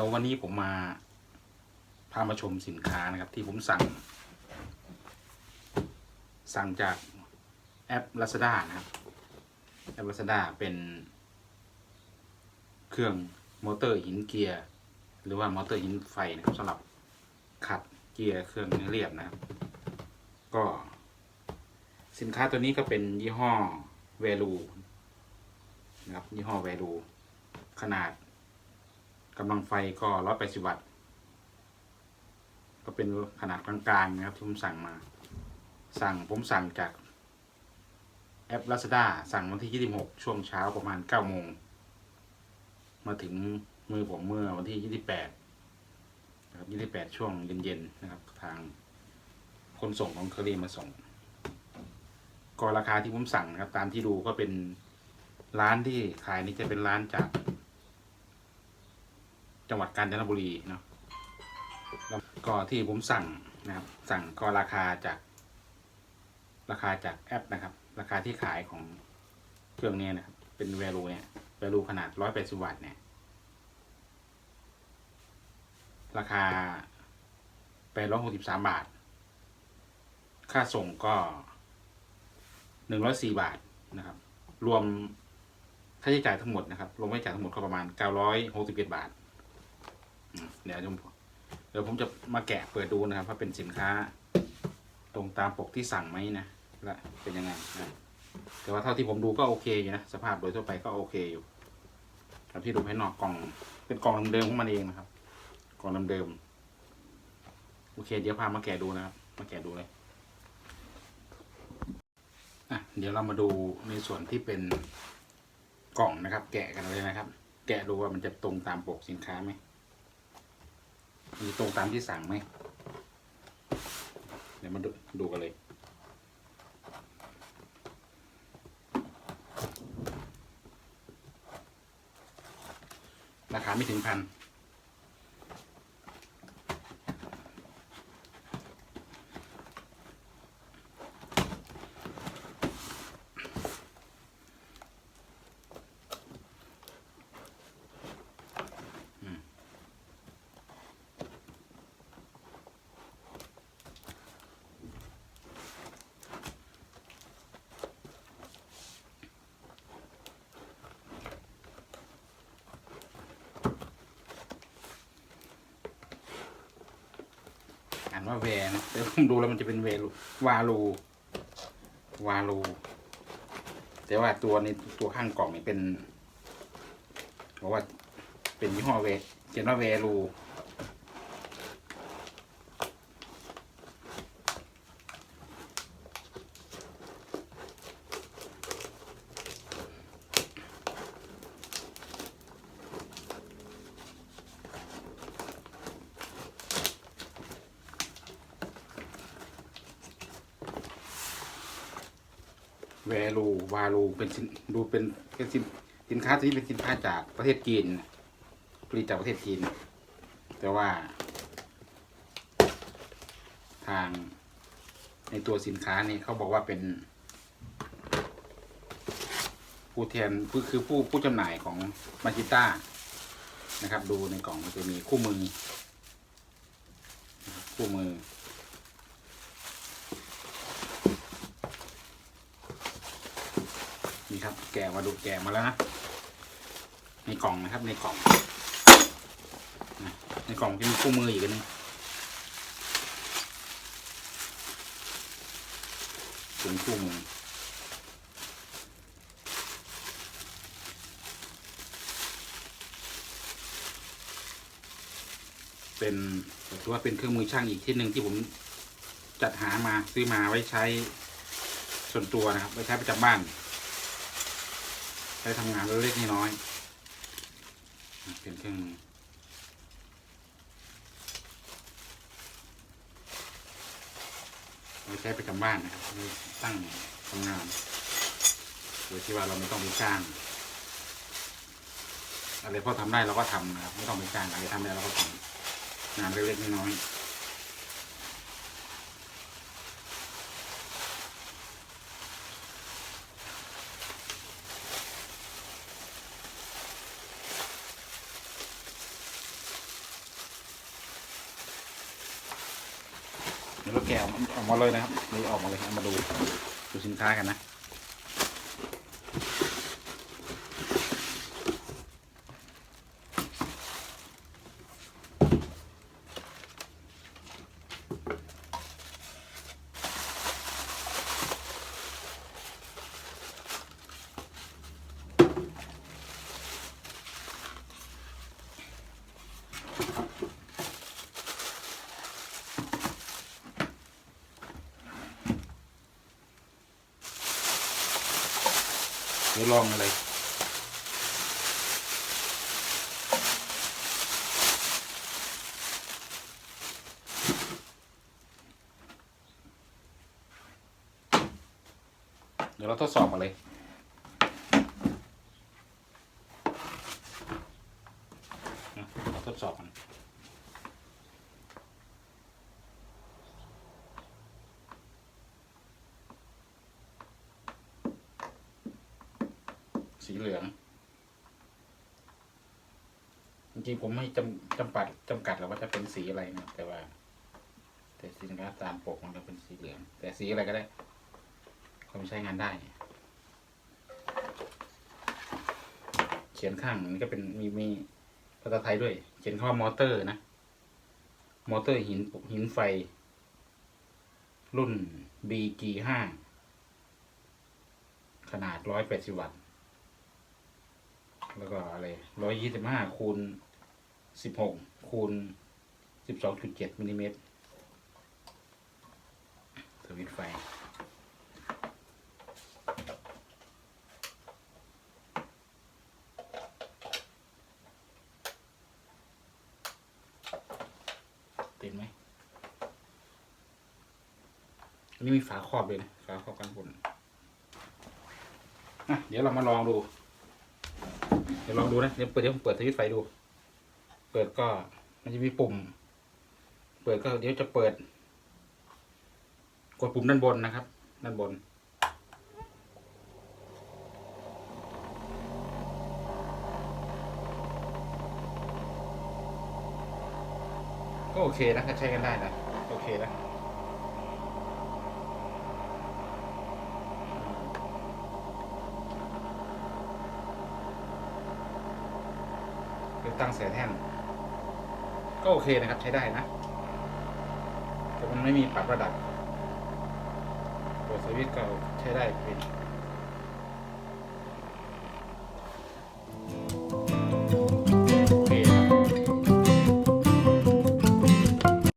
ยววันนี้ผมมาพามาชมสินค้านะครับ ที่ผมสั่ง สั่งจากแอป Lazada นะครับ แอป Lazada เป็นเครื่องมอเตอร์หินเกียร์ หรือว่ามอเตอร์หินไฟนะครับสำหรับขัดเกียร์เครื่องเรียบนะครับ ก็สินค้าตัวนี้ก็เป็นยี่ห้อ Velu นะครับยี่ห้อ Velu ขนาด กำลังไฟก็180วัตต์ ก็เป็นขนาดกลางๆนะครับที่ผมสั่งมา สั่งผมสั่งจากแอป Lazada สั่งวันที่26ช่วงเช้าประมาณ9โมง มาถึงมือผมเมื่อวันที่28นะครับ28ช่วงเย็นๆนะครับ ทางคนส่งของเคอรี่มาส่ง ก็ราคาที่ผมสั่งนะครับ ตามที่ดูก็เป็นร้านที่ขายนี่จะเป็นร้านจาก จังหวัดกาญจนบุรีเนาะแล้วก็ที่ผมสั่งนะครับ สั่งก็ราคาจาก ราคาจากแอปนะครับ ราคาที่ขายของเครื่องนี้นะครับเป็นแวลูเนี่ยแวลูขนาดร้อยแปดสิบวัตต์เนี่ย ราคาแปดร้อยหกสิบสามบาท ค่าส่งก็หนึ่งร้อยสี่บาทนะครับ รวมค่าใช้จ่ายทั้งหมดนะครับ รวมค่าใช้จ่ายทั้งหมดก็ประมาณเก้าร้อยหกสิบเอ็ดบาท เดี๋ยวผมเดี๋ยวผมจะมาแกะเปิดดูนะครับว่าเป็นสินค้า ตรงตามปกที่สั่งไหมนะและเป็นยังไงนะแต่ว่าเท่าที่ผมดูก็โอเคอยู่นะสภาพโดยทั่วไปก็โอเคอยู่ครับที่ดูให้นอกกล่อง เป็นกล่องเดิมๆของมันเองนะครับกล่องเดิมโอเค เดี๋ยวพามาแกะดูนะครับ มาแกะดูเลยอะเดี๋ยวเรามาดูในส่วนที่เป็นกล่องนะครับ แกะกันเลยนะครับ แกะดูว่ามันจะตรงตามปกสินค้าไหม มีตรงตามที่สั่งไหมเดี๋ยวมาดูดูกันเลยราคาไม่ถึงพัน ว่าแวนะแต่ผมดูแล้วมันจะเป็นเวลูวาลูวาลูแต่ว่าตัวในตัวข้างกล่องนี่เป็นบอกว่าเป็นยี่ห้อเวเขียนว่าเวลู แวลูวาลูเป็นสินดูเป็นเป็นสินสินค้าที่เป็นสินค้าจากประเทศจีนผลิตจากประเทศจีน แต่ว่า ทางในตัวสินค้านี่เขาบอกว่าเป็น ผู้แทนคือคือผู้ผู้จำหน่ายของมาจิต้านะครับ ดูในกล่องมันจะมีคู่มือ คู่มือ นี่ครับ แกะมาดูแกะมาแล้วนะ ในกล่องนะครับ ในกล่อง ในกล่องจะมีคู่มืออีกอันหนึงเป็นคู่มือเป็นถือว่าเป็นเครื่องมือช่างอีกที่หนึ่งที่ผมจัดหามาซื้อมาไว้ใช้ส่วนตัวนะครับไว้ใช้ประจำบ้าน ใช้ทำงานเล็กๆน้อยๆเป็นเครื่องมือไว้ใช้ไประจำบ้านนะครับตั้งทำงานโดยที่ว่าเราไม่ต้องไปจ้างอะไรพอทำได้เราก็ทำนะครับไม่ต้องไปจ้างอะไรทำได้เราก็ทำงานเล็กๆน้อยๆ ดี๋ยวเราแกะออกออกมาเลยนะครับนี่ออกมาเลยเอามาดูดูสินค้ากันนะ ดี๋ยวลองอะไรเดี๋ยวเราทดสอบมาเลย อะเราทดสอบกัน สี เหลืองจริงผมไม่จำจำกัดจำกัดหรอกว่าจะเป็นสีอะไรนะแต่ว่า แต่สินค้าตามปกมันก็เป็นสีเหลือง แต่สีอะไรก็ได้ความใช้งานได้ เขียนข้างนี่ก็เป็นมีมีภาษาไทยด้วย เขียนคำว่ามอเตอร์นะ มอเตอร์หินหินไฟ รุ่น BG ห้าขนาดร้อยแปดสิบวัตต์ แล้วก็อะไรร้อยยี่สิบห้าคูณสิบหกคูณสิบสองจุดเจ็ดมิลลิเมตรสวิตไฟเติดไหมอันนี้มีฝาครอบเลยนะฝาครอบกันบนอะเดี๋ยวเรามาลองดู เดี๋ยวลองดูนะเดี๋ยวเปิดเดี๋ยวผมเปิดสวิตช์ไฟดู เปิดก็มันจะมีปุ่ม เปิดก็เดี๋ยวจะเปิด กดปุ่มด้านบนนะครับ ด้านบน ก็โอเคนะใช้กันได้นะโอเคนะ ตั้งแสนแท่นก็โอเคนะครับใช้ได้นะ แต่มันไม่มีปรับระดับตัวสวิตช์ก็ใช้ได้เป็น